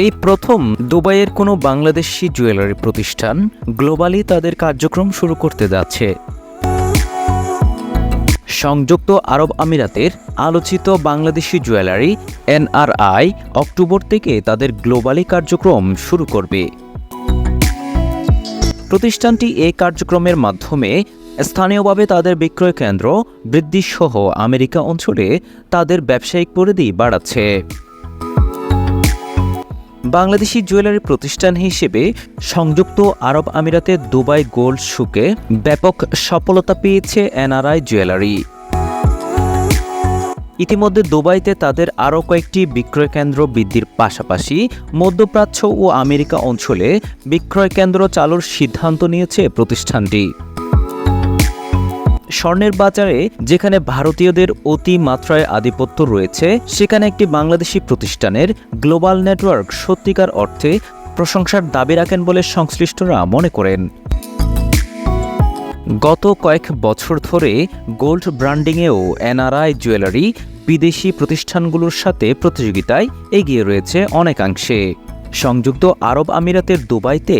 এই প্রথম দুবাইয়ের কোনো বাংলাদেশি জুয়েলারি প্রতিষ্ঠান গ্লোবালি তাদের কার্যক্রম শুরু করতে যাচ্ছে। সংযুক্ত আরব আমিরাতের আলোচিত বাংলাদেশি জুয়েলারি এনআরআই অক্টোবর থেকে তাদের গ্লোবালি কার্যক্রম শুরু করবে। প্রতিষ্ঠানটি এই কার্যক্রমের মাধ্যমে স্থানীয়ভাবে তাদের বিক্রয় কেন্দ্র বৃদ্ধিসহ আমেরিকা অঞ্চলে তাদের ব্যবসায়িক পরিধি বাড়াচ্ছে। বাংলাদেশি জুয়েলারি প্রতিষ্ঠান হিসেবে সংযুক্ত আরব আমিরাতের দুবাই গোল্ড শুকে ব্যাপক সফলতা পেয়েছে এনআরআই জুয়েলারি। ইতিমধ্যে দুবাইতে তাদের আরও কয়েকটি বিক্রয় কেন্দ্র বৃদ্ধির পাশাপাশি মধ্যপ্রাচ্য ও আমেরিকা অঞ্চলে বিক্রয় কেন্দ্র চালুর সিদ্ধান্ত নিয়েছে প্রতিষ্ঠানটি। স্বর্ণের বাজারে, যেখানে ভারতীয়দের অতি মাত্রায় আধিপত্য রয়েছে, সেখানে একটি বাংলাদেশি প্রতিষ্ঠানের গ্লোবাল নেটওয়ার্ক সত্যিকার অর্থে প্রশংসার দাবি রাখেন বলে সংশ্লিষ্টরা মনে করেন। গত কয়েক বছর ধরে গোল্ড ব্র্যান্ডিংয়েও এনআরআই জুয়েলারি বিদেশি প্রতিষ্ঠানগুলোর সাথে প্রতিযোগিতায় এগিয়ে রয়েছে অনেকাংশে। সংযুক্ত আরব আমিরাতের দুবাইতে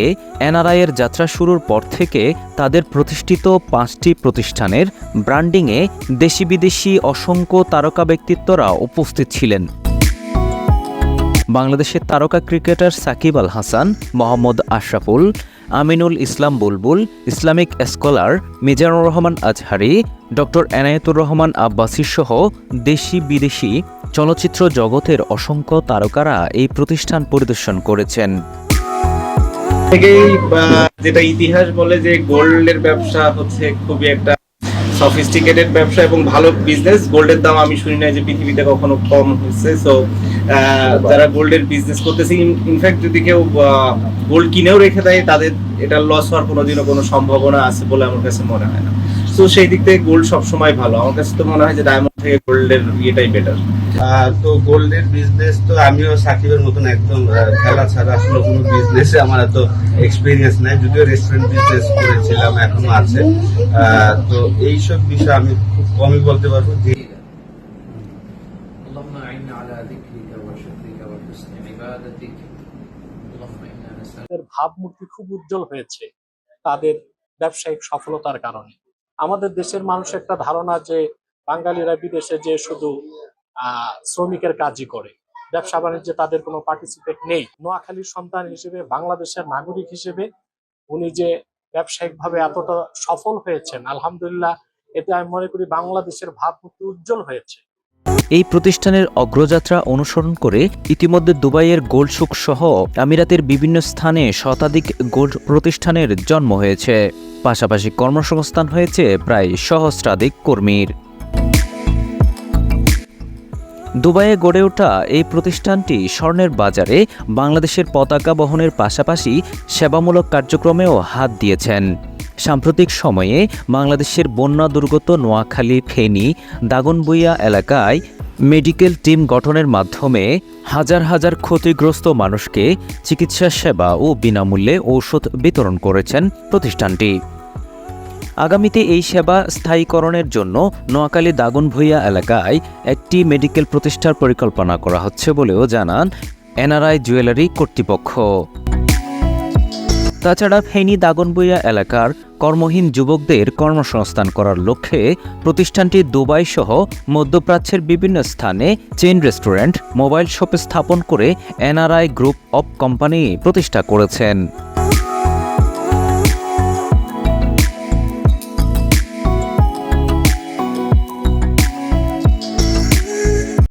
এনআরআইয়ের যাত্রা শুরুর পর থেকে তাদের প্রতিষ্ঠিত পাঁচটি প্রতিষ্ঠানের ব্র্যান্ডিংয়ে দেশি বিদেশি অসংখ্য তারকা ব্যক্তিত্বরা উপস্থিত ছিলেন। বাংলাদেশের তারকা cricketer Shakib Al Hasan, Mohammad Ashraful, Aminul Islam Bulbul, Islamic scholar Mizanur Rahman Azhari, doctor Enayetur Rahman Abbasi সহ দেশি বিদেশি চলচ্চিত্র জগতের অসংখ্য তারকারা এই প্রতিষ্ঠান পরিদর্শন করেছেন। থেকেই যেটা ইতিহাস বলে যে গোল্ডের ব্যবসা হচ্ছে খুবই একটা সফিস্টিকেটেড ব্যবসা এবং ভালো বিজনেস গোল্ডের দাম আমি শুনি না যে পৃথিবীতে কখনো কম হচ্ছে সো যারা গোল্ডের বিজনেস করতেছে ইনফ্যাক্ট যদি কেউ গোল্ড কিনেও রেখে দেয়, তাদের এটা লস হওয়ার কোনোদিনও কোনো সম্ভাবনা আছে বলে আমার কাছে মনে হয় না। তো সেই দিক থেকে গোল্ড সবসময় ভালো। আমার কাছে তো মনে হয় যে ডায়মন্ড থেকে গোল্ডের ইয়েটাই বেটার তো গোল্ডের বিজনেস তো আমিও সাকিবের মতন একদম খেলা ছাড়া আসলে কোনো বিজনেসে আমার এত এক্সপিরিয়েন্স নাই। যদিও রেস্টুরেন্ট বিজনেস করেছিলাম এখনও আছে। তো এইসব বিষয়ে আমি খুব কমই বলতে পারব যে ভাবমূর্তি খুব উজ্জ্বল হয়েছে তাদের ব্যবসায়িক সফলতার কারণে। আমাদের দেশের মানুষ একটা ধারণা যে বাঙালিরা বিদেশে যে শুধু শ্রমিকের কাজই করে। ব্যবসা বাণিজ্যে তাদের কোনো পার্টিসিপেট নেই। নোয়াখালীর সন্তান হিসেবে, বাংলাদেশের নাগরিক হিসেবে উনি যে ব্যবসায়িকভাবে এতটা সফল হয়েছেন, আলহামদুলিল্লাহ, এতে আমি মনে করি বাংলাদেশের ভাবমূর্তি উজ্জ্বল হয়েছে। এই প্রতিষ্ঠানের অগ্রযাত্রা অনুসরণ করে ইতিমধ্যে দুবাইয়ের গোল্ড শুক সহ আমিরাতের বিভিন্ন স্থানে শতাধিক গোল্ড প্রতিষ্ঠানের জন্ম হয়েছে। পাশাপাশি কর্মসংস্থান হয়েছে প্রায় সহস্রাধিক কর্মীর। দুবাইয়ে গড়ে ওঠা এই প্রতিষ্ঠানটি স্বর্ণের বাজারে বাংলাদেশের পতাকা বহনের পাশাপাশি সেবামূলক কার্যক্রমেও হাত দিয়েছেন। সাম্প্রতিক সময়ে বাংলাদেশের বন্যা দুর্গত নোয়াখালী, ফেনী দাগনবুইয়া এলাকায় মেডিকেল টিম গঠনের মাধ্যমে হাজার হাজার ক্ষতিগ্রস্ত মানুষকে চিকিৎসা সেবা ও বিনামূল্যে ঔষধ বিতরণ করেছেন প্রতিষ্ঠানটি। আগামীতে এই সেবা স্থায়ীকরণের জন্য নোয়াখালী দাগনভূঞা এলাকায় একটি মেডিকেল প্রতিষ্ঠার পরিকল্পনা করা হচ্ছে বলেও জানান এনআরআই জুয়েলারি কর্তৃপক্ষ। তাছাড়া ফেনী দাগনবুইয়া এলাকার কর্মহীন যুবকদের কর্মসংস্থান করার লক্ষ্যে প্রতিষ্ঠানটি দুবাই সহ মধ্যপ্রাচ্যের বিভিন্ন স্থানে চেইন রেস্টুরেন্ট, মোবাইল শপ স্থাপন করে এনআরআই গ্রুপ অব কোম্পানি প্রতিষ্ঠা করেছেন।